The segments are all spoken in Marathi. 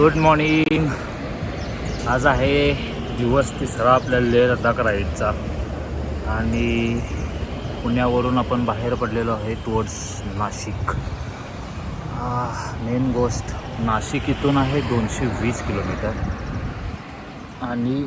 गुड मॉर्निंग आज आहे दिवस तिसरा आपल्या लेह लडाख राईडचा आणि पुण्यावरून आपण बाहेर पडलेलो आहे टुवर्ड्स नाशिक. मेन गोष्ट नाशिक इथून आहे दोनशे वीस किलोमीटर. आणि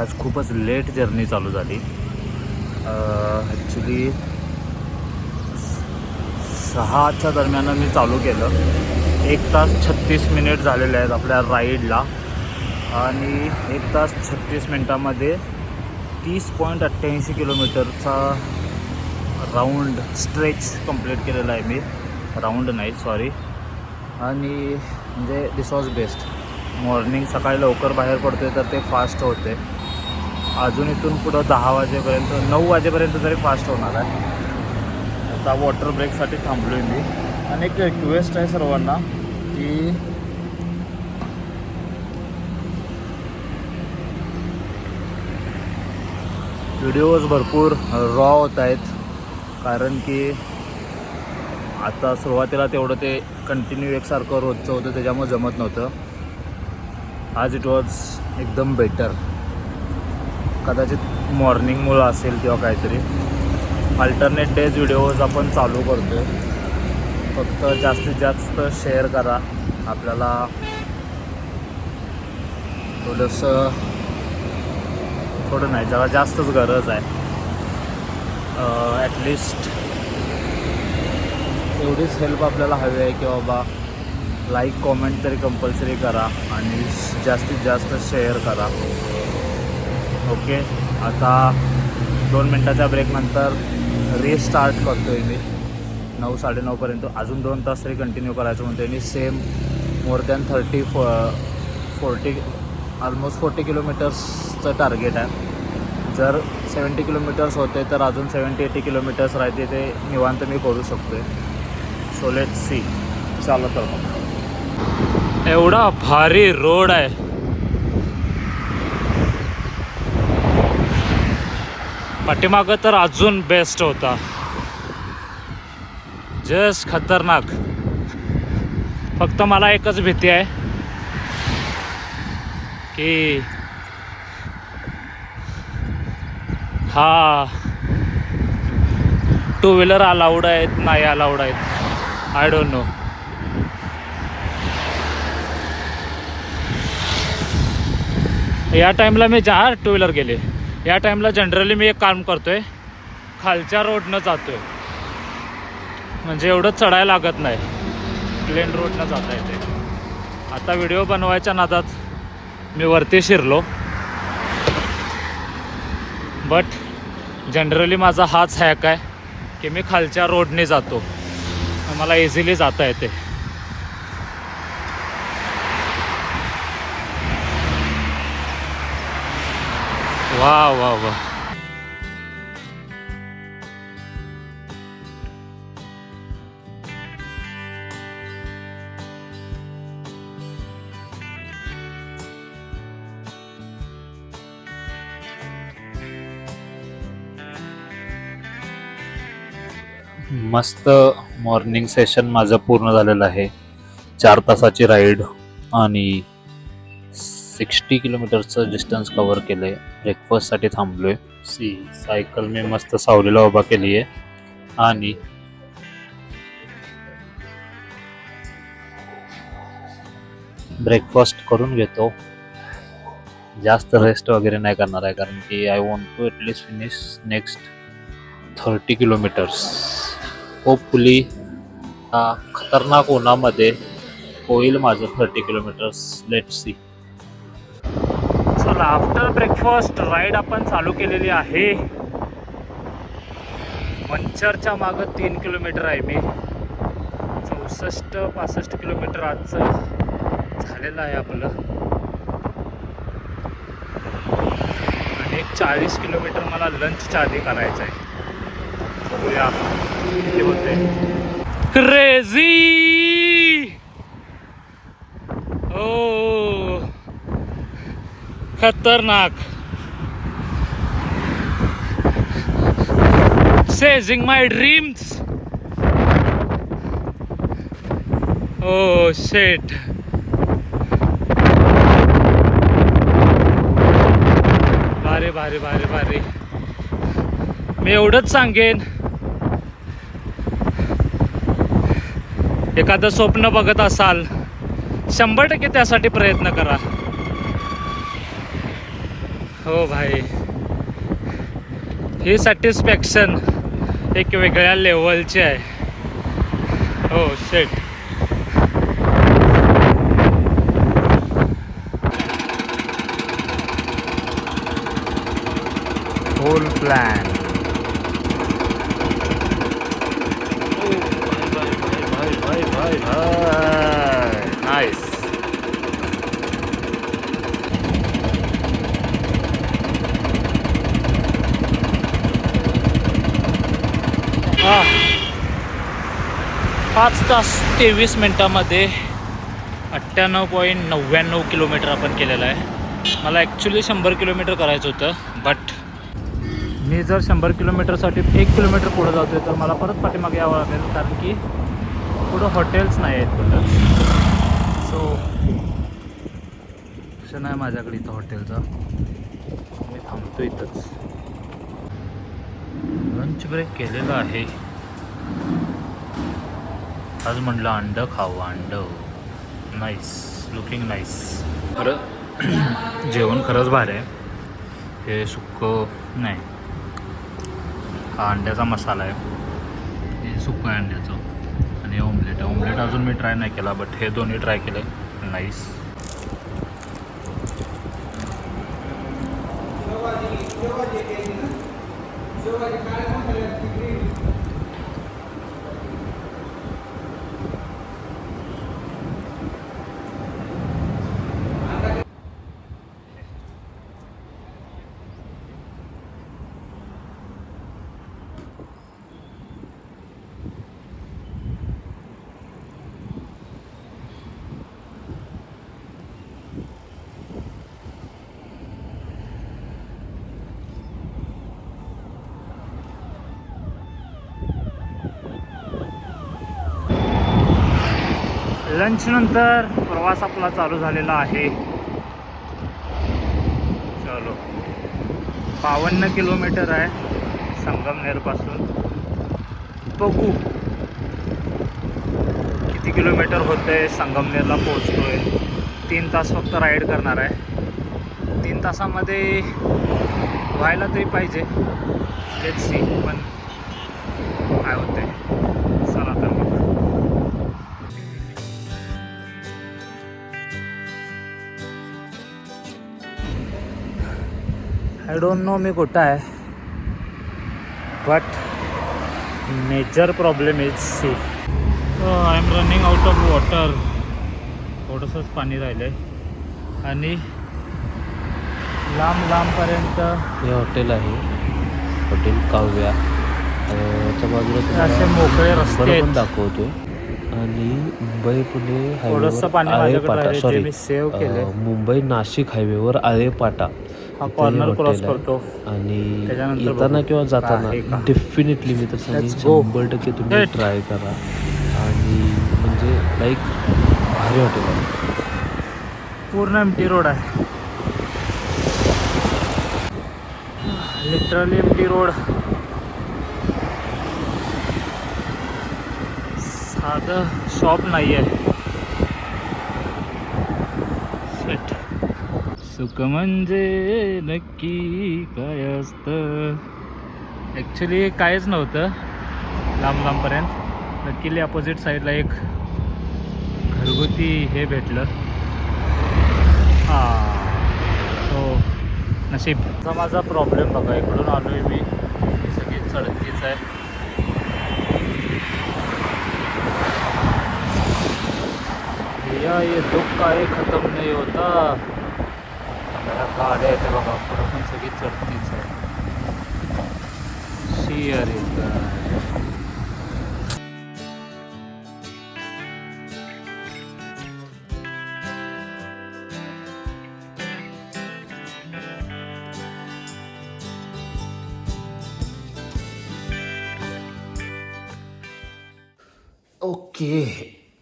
आज खूपच लेट जर्नी चालू झाली. ॲक्च्युली सहाच्या दरम्यान मी चालू केलं. एक तास छत्तीस मिनिट झालेले आहेत आपल्या राईडला. आणि एक तास छत्तीस मिनटामध्ये तीस पॉईंट अठ्ठ्याऐंशी किलोमीटरचा राऊंड स्ट्रेच कंप्लीट केलेला आहे मी. राऊंड नाही सॉरी आणि म्हणजे दिस वॉज बेस्ट मॉर्निंग सकाळी लवकर बाहेर पडतोय तर ते फास्ट होते. अजून इथून पुढं दहा वाजेपर्यंत नऊ वाजेपर्यंत तरी फास्ट होणार आहे. आता वॉटर ब्रेकसाठी थांबलो आहे मी. आणि एक रिक्वेस्ट आहे सर्वांना की व्हिडिओज भरपूर रॉ होत आहेत. कारण की आता सुरुवातीला तेवढं ते कंटिन्यू एकसारखं रोजचं होतं त्याच्यामुळे जमत नव्हतं. आज इट वॉज एकदम बेटर कदाचित मॉर्निंगमुळं असेल किंवा काहीतरी. अल्टरनेट डेज व्हिडिओज आपण चालू करतो फक्त जास्तीत जास्त शेअर करा. आपल्याला थोडंसं थोडं नाही जरा जास्तच गरज आहे. ॲटलिस्ट एवढीच हेल्प आपल्याला हवी आहे की बाबा लाईक कॉमेंट तरी कंपल्सरी करा आणि जास्तीत जास्त शेअर करा. ओके आता दोन मिनटाच्या ब्रेकनंतर रिस्टार्ट करतो आहे मी. नऊ साडेनऊपर्यंत अजून दोन तास तरी कंटिन्यू करायचं म्हणतो आणि सेम मोर दॅन थर्टी फो फोर्टी ऑलमोस्ट फोर्टी किलोमीटर्सचं टार्गेट आहे. जर सेवन्टी किलोमीटर्स होते तर अजून सेवन्टी एटी किलोमीटर्स राहते ते निवांत मी करू शकतो आहे सो लेट सी चालू तर मग एवढा भारी रोड आहे. पाठीमागं तर अजून बेस्ट होता. जस्ट खतरनाक. फक्त मला एकच भीती आहे. की हा टू व्हीलर अलाउड आहेत नाही अलाउड आहेत. आय डोंट नो या टाईमला मी जा टू व्हीलर गेले. या टाईमला जनरली मी एक काम करतोय. खालच्या रोडनं जातोय. म्हणजे एवढं चढायला लागत नाही. प्लेन रोडनं जाता येते. आता व्हिडिओ बनवायच्या नादात मी वरती शिरलो. बट जनरली माझा हाच हॅक आहे की मी खालच्या रोडने जातो. मला इझिली जाता येते. वा वा वा मस्त मॉर्निंग सेशन माझं पूर्ण झालेलं आहे. चार तासाची राईड आणि सिक्स्टी किलोमीटरचं डिस्टन्स कवर केलं आहे ब्रेकफास्टसाठी थांबलो आहे सी सायकल मी मस्त सावलीला उभा केली आहे. आणि ब्रेकफास्ट करून घेतो. जास्त रेस्ट वगैरे नाही करणार आहे कारण की I want to at least finish next thirty kilometres hopefully हा खतरनाक उन्हामध्ये होईल माझं थर्टी किलोमीटर्स लेट सी चला आफ्टर ब्रेकफास्ट राईड आपण चालू केलेली आहे. मंचरच्या मागं तीन किलोमीटर आहे मी. चौसष्ट पासष्ट किलोमीटर आजचं झालेलं आहे आपलं. आणि एक चाळीस किलोमीटर मला लंचच्या आधी करायचं आहे बघूया. इथे होते खतरनाक. सेझिंग माय ड्रीम्स ओ शेट भारी भारी भारी भारी. मी एवढंच सांगेन. एखादं स्वप्न बघत असाल शंभर टक्के त्यासाठी प्रयत्न करा. हो भाई. ही सॅटिस्फॅक्शन एक वेगळ्या लेवलची आहे. हो शेट होल प्लॅन नाईस हा पाच तास तेवीस मिनटामध्ये अठ्ठ्याण्णव पॉईंट नव्याण्णव किलोमीटर आपण केलेलं आहे. मला ॲक्च्युली शंभर किलोमीटर करायचं होतं बट मी जर शंभर किलोमीटरसाठी एक किलोमीटर पुढं जातो आहे तर मला परत पाठीमागे यावं लागेल कारण की पुढं हॉटेल्स नाही आहेत कुठं. सो ऑप्शन आहे माझ्याकडे इथं हॉटेलचा मी थांबतो इथंच. लंच ब्रेक केलेला आहे. आज म्हटलं अंड खाऊ अंड. नाईस लुकिंग नाईस खरं जेवण खरंच भारी आहे. हे सुक्क नाही. हा अंड्याचा मसाला आहे. हे सुक्क आहे अंड्याचं. आणि ओमलेट ऑमलेट आहे. ऑमलेट अजून मी ट्राय नाही केला बट हे दोन्ही ट्राय केलं. नाईस लंचनंतर प्रवास आपला चालू झालेला आहे. चलो. बावन्न किलोमीटर आहे संगमनेरपासून बघू. किती किलोमीटर होतंय संगमनेरला पोहोचतोय. तीन तास फक्त राईड करणार आहे. तीन तासामध्ये व्हायला तरी पाहिजे. लेट सी पण काय होतंय? आय डोंट नो मी कुठं आहे. But major problem is see I am running out of water थोडंसंच पाणी राहिलं आहे आणि लांब लांबपर्यंत हे हॉटेल आहे. हॉटेल काव्या. अं, याच्या बाजूला असे मोकळे रस्ते. पण दाखवतोय. आणि मुंबई पुणे थोडंसं पाणी माझ्याकडे आळेपाटा. राहिले ते सॉरी मी सेव्ह केले मुंबई नाशिक हायवेवर आळेपाटा. हा कॉर्नर क्रॉस. करतो आणि येताना किंवा जाताना. डेफिनेटली मी तर सांगेन. शंभर टक्के तुम्ही. ट्राय करा आणि म्हणजे लाईक भारी हॉटेल पूर्ण एम टी रोड आहे लिटरली एम टी रोड साधं शॉप नाही आहे सुख म्हणजे नक्की काय असतं? ॲक्च्युली कायच नव्हतं. लांब लांबपर्यंत नक्कीली अपोजिट साईडला एक घरगुती हे भेटलं. हां. सो हो. नशीब. आता माझा प्रॉब्लेम बघा इकडून आलो आहे मी. ही सगळी चढतीच आहे. या ये दुःख काय खतम नाही होता. गाड्या येते बघा पुढं पण सगळी चढतीच आहे शी अरे ओके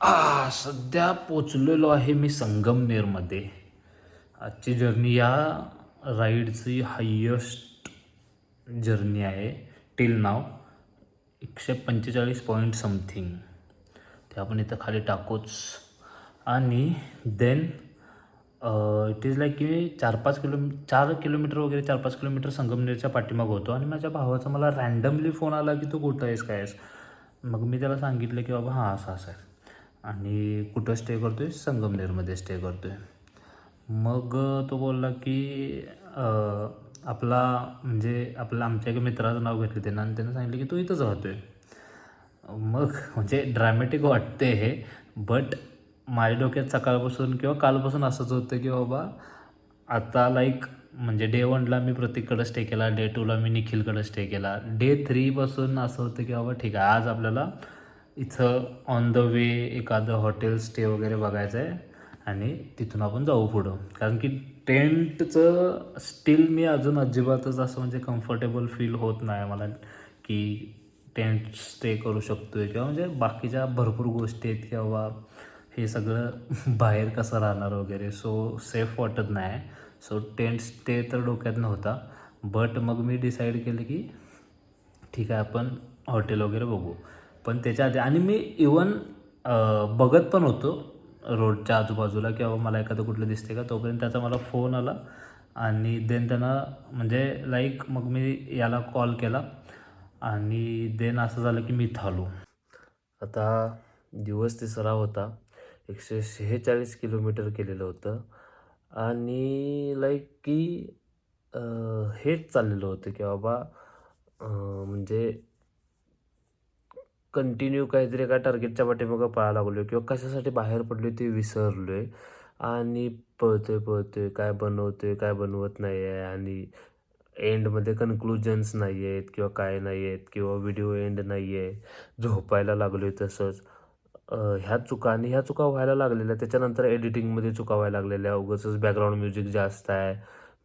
आ सध्या पोचलेलो आहे मी संगमनेरमध्ये. आजची जर्नी या राईडची हायस्ट जर्नी आहे. टिल नाव एकशे पंचेचाळीस पॉईंट समथिंग ते आपण इथं खाली टाकूच. आणि देन इट इज लाईक की चार पाच किलो चार किलोमीटर वगैरे चार पाच किलोमीटर संगमनेरच्या पाठीमाग होतो. आणि माझ्या भावाचा मला रँडमली फोन आला की तू कुठं आहेस काय आहेस? मग मी त्याला सांगितलं की बाबा हां असं असं आहे. आणि कुठं स्टे करतो आहे संगमनेरमध्ये स्टे करतो आहे मग तो बोलला की आपला म्हणजे आपला आमच्या एका मित्राचं नाव घेतलं त्यानं आणि त्यानं सांगितलं की तू इथंच राहतो आहे मग म्हणजे ड्रॅमॅटिक वाटते हे बट माझ्या डोक्यात सकाळपासून किंवा कालपासून असंच होतं की बाबा आता लाईक म्हणजे डे वनला मी प्रतीककडं स्टे केला डे टूला मी निखिलकडं स्टे केला. डे थ्रीपासून असं होतं की बाबा ठीक आहे आज आपल्याला इथं ऑन द वे एखादं हॉटेल स्टे वगैरे बघायचं आहे आणि तिथून आपण जाऊ पुढं. कारण की टेंटचं स्टील मी अजून अजिबातच असं म्हणजे कम्फर्टेबल फील होत नाही मला की टेंट स्टे करू शकतो आहे किंवा म्हणजे बाकीच्या भरपूर गोष्टी आहेत किंवा हे सगळं बाहेर कसं राहणार वगैरे. सो सेफ वाटत नाही. सो टेंट स्टे तर डोक्यात नव्हता. बट मग मी डिसाईड केलं की ठीक आहे आपण हॉटेल वगैरे बघू. पण त्याच्या आधी आणि मी इवन बघत पण होतो. रोडच्या आजूबाजूला किंवा मला एखादं कुठलं दिसते का तोपर्यंत त्याचा मला फोन आला आणि देन त्यांना म्हणजे लाईक मग मी याला कॉल केला आणि देन असं झालं की मी थालो आता दिवस तिसरा होता एकशे शेहेचाळीस किलोमीटर केलेलं होतं आणि लाईक की हेच चाललेलं होतं की बाबा म्हणजे कंटिन्यू काहीतरी एका टार्गेटच्या पाठीमागं पळायला लागलो किंवा कशासाठी बाहेर पडलो ते विसरलो आहे आणि पळतोय पळतोय काय बनवतोय काय बनवत नाही आहे आणि एंडमध्ये कन्क्लुजन्स नाही आहेत किंवा काय नाही आहेत किंवा व्हिडिओ एंड नाही आहे झोपायला लागलो आहे तसंच ह्या चुका आणि ह्या चुका व्हायला लागलेल्या त्याच्यानंतर एडिटिंगमध्ये चुका व्हायला लागलेल्या. उगाचच बॅकग्राऊंड म्युझिक जास्त आहे.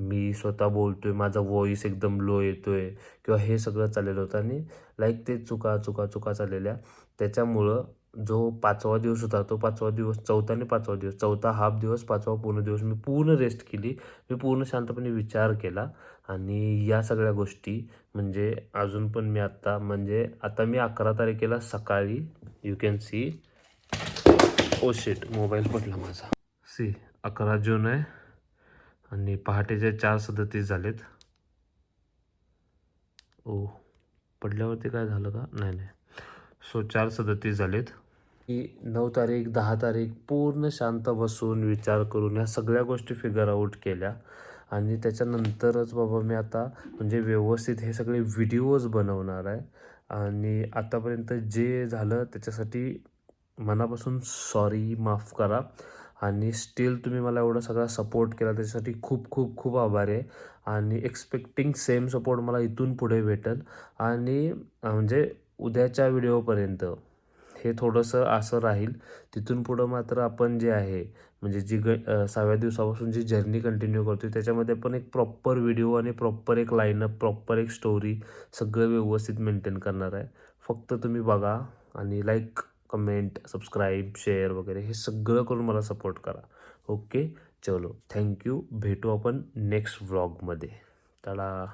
मी स्वतः बोलतोय माझा व्हॉइस एकदम लो येतो आहे किंवा हे सगळं चाललेलं होतं आणि लाईक ते चुका चुका चुका चाललेल्या. त्याच्यामुळं जो पाचवा दिवस होता तो पाचवा दिवस चौथा आणि पाचवा दिवस चौथा हाफ दिवस पाचवा पूर्ण दिवस मी पूर्ण रेस्ट केली. मी पूर्ण शांतपणे विचार केला आणि या सगळ्या गोष्टी म्हणजे अजून पण मी आत्ता म्हणजे आता मी अकरा तारखेला सकाळी यू कॅन सी ओ शेट मोबाईल पडला माझा. सी अकरा जून आहे. आणि पहाटेचे चार सदतीस झालेत. ओ पडल्यावरती काय झालं का? नाही नाही. सो चार सदतीस झालेत. की नऊ तारीख दहा तारीख पूर्ण शांत बसून विचार करून ह्या सगळ्या गोष्टी फिगर आऊट केल्या. आणि त्याच्यानंतरच बाबा मी आता म्हणजे व्यवस्थित हे सगळे व्हिडिओज बनवणार आहे. आणि आतापर्यंत जे झालं त्याच्यासाठी मनापासून सॉरी माफ करा. आणि स्टील तुम्ही मला एवढा सगळा सपोर्ट केला त्याच्यासाठी खूप खूप खूप आभार आहे. आणि एक्सपेक्टिंग सेम सपोर्ट मला इथून पुढे भेटेल. आणि म्हणजे उद्याच्या व्हिडिओपर्यंत हे थोडंसं असं राहील. तिथून पुढं मात्र आपण जे आहे म्हणजे जी ग सहाव्या दिवसापासून जी जर्नी कंटिन्यू करतो त्याच्यामध्ये पण एक प्रॉपर व्हिडिओ आणि प्रॉपर एक लाईनअप प्रॉपर एक स्टोरी सगळं व्यवस्थित मेंटेन करणार आहे. फक्त तुम्ही बघा आणि लाईक कमेंट सबस्क्राईब शेअर वगैरे हे सगळं करून मला सपोर्ट करा. ओके चलो थँक्यू भेटू आपण नेक्स्ट व्लॉगमध्ये त्याला